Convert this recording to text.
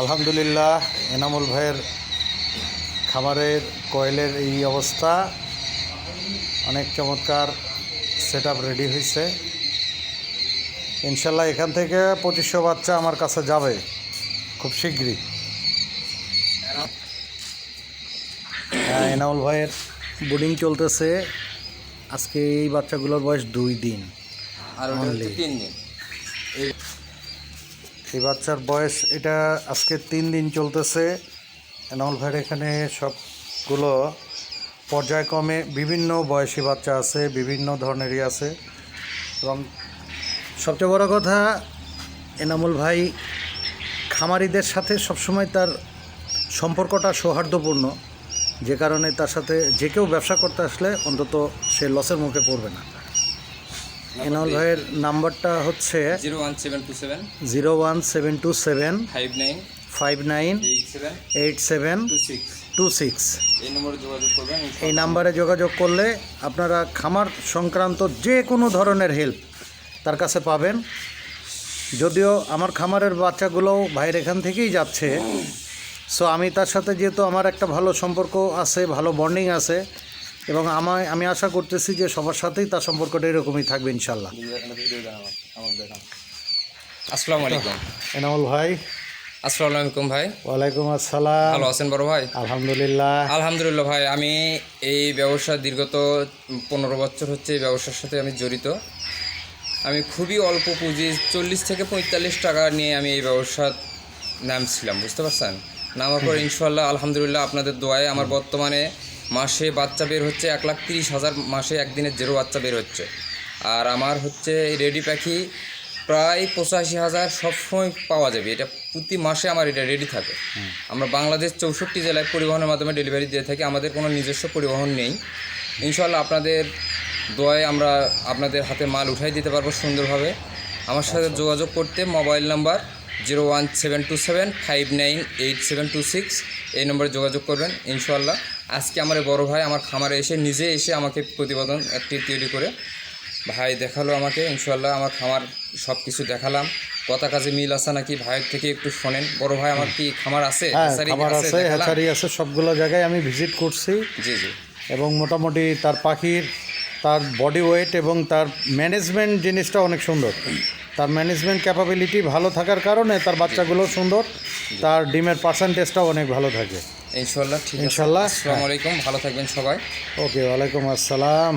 আলহামদুলিল্লাহ, এনামুল ভাইয়ের খামারের, কয়েলের এই অবস্থা। অনেক চমৎকার সেট রেডি হয়েছে। ইনশাল্লাহ এখান থেকে পঁচিশশো বাচ্চা আমার কাছে যাবে, খুব শীঘ্রই। হ্যাঁ এনামুল ভাইয়ের বোর্ডিং চলতেছে। আজকে এই বাচ্চাগুলোর বয়স দুই দিন। আর তিন দিন। এই বাচ্চার বয়স এটা আজকে তিন দিন চলতেছে। এনামুল ভাইয়ের এখানে সবগুলো পর্যায়ক্রমে বিভিন্ন বয়সী বাচ্চা আছে বিভিন্ন ধরনেরই আছে। এবং সবচেয়ে বড় কথা এনামুল ভাই খামারিদের সাথে সবসময় তার সম্পর্কটা সৌহার্দ্যপূর্ণ। যে কারণে তার সাথে যে কেউ ব্যবসা করতে আসলে অন্তত সে লসের মুখে পড়বে না। এনামুল ভাইয়ের নাম্বারটা হচ্ছে zero one seven two seven zero one seven two seven five nine five nine eight seven two six এই নাম্বারে যোগাযোগ করলে আপনারা খামার সংক্রান্ত যে কোনো ধরনের হেল্প তার কাছে পাবেন। যদিও আমার খামারের বাচ্চাগুলোও ভাইয়ের এখান থেকেই যাচ্ছে। সো আমি তার সাথে যেহেতু আমার একটা ভালো সম্পর্ক আছে ভালো বন্ডিং আছে এবং আমায় আমি আশা করতেছি যে সবার সাথেই তার সম্পর্কটা এরকমই থাকবে ইনশাল্লাহ। আসসালামু আলাইকুম। এনামুল ভাই। আসসালামু আলাইকুম ভাই। ওয়ালাইকুম আসসালাম। ভালো আছেন বড় ভাই? আলহামদুলিল্লাহ। আলহামদুলিল্লাহ ভাই আমি এই ব্যবসা দীর্ঘত পনেরো বছর হচ্ছে এই ব্যবসার সাথে আমি জড়িত। আমি খুবই অল্প পুঁজি চল্লিশ থেকে পঁয়তাল্লিশ টাকা নিয়ে আমি এই ব্যবসা নামছিলাম বুঝতে পারছেন? নামার পর ইনশাল্লাহ আলহামদুলিল্লাহ আপনাদের দোয়ায় আমার বর্তমানে মাসে বাচ্চা বের হচ্ছে এক লাখ তিরিশ হাজার মাসে একদিনের জেরো বাচ্চা বের হচ্ছে। আর আমার হচ্ছে রেডি পাখি প্রায় পঁচাশি হাজার সবসময় পাওয়া যাবে। এটা প্রতি মাসে আমার এটা রেডি থাকে। আমরা বাংলাদেশ চৌষট্টি জেলায় পরিবহনের মাধ্যমে ডেলিভারি দিয়ে থাকি। আমাদের কোনো নিজস্ব পরিবহন নেই। ইনশাল্লাহ আপনাদের দোয়ায় আমরা আপনাদের হাতে মাল উঠাই দিতে পারব সুন্দরভাবে। আমার সাথে যোগাযোগ করতে mobile number zero one seven two seven five nine eight seven two six এই নম্বরে যোগাযোগ করবেন ইনশাল্লাহ আজকে আমার বড় ভাই আমার খামারে এসে নিজে এসে আমাকে প্রতিবেদন একটি তৈরি করে ভাই দেখাল আমাকে ইনশাল্লাহ আমার খামার সব কিছু দেখালাম। কথা কাজে মিল আছে নাকি? ভাইয়ের থেকে একটু শোনেন। বড় ভাই আমার কি খামার আছে? হ্যাঁ? হ্যাচারি আছে সবগুলো জায়গায় আমি ভিজিট করছি। জি জি। এবং মোটামুটি তার পাখির তার বডি ওয়েট এবং তার ম্যানেজমেন্ট জিনিসটা অনেক সুন্দর। তার ম্যানেজমেন্ট ক্যাপাবিলিটি ভালো থাকার কারণে তার বাচ্চাগুলো সুন্দর তার ডিমের পার্সেন্টেজটাও অনেক ভালো থাকে। ইনশাল্লাহ ঠিক ইনশাল্লাহ, আসসালামু আলাইকুম ভালো থাকবেন সবাই। ওকে ওয়ালাইকুম আসসালাম।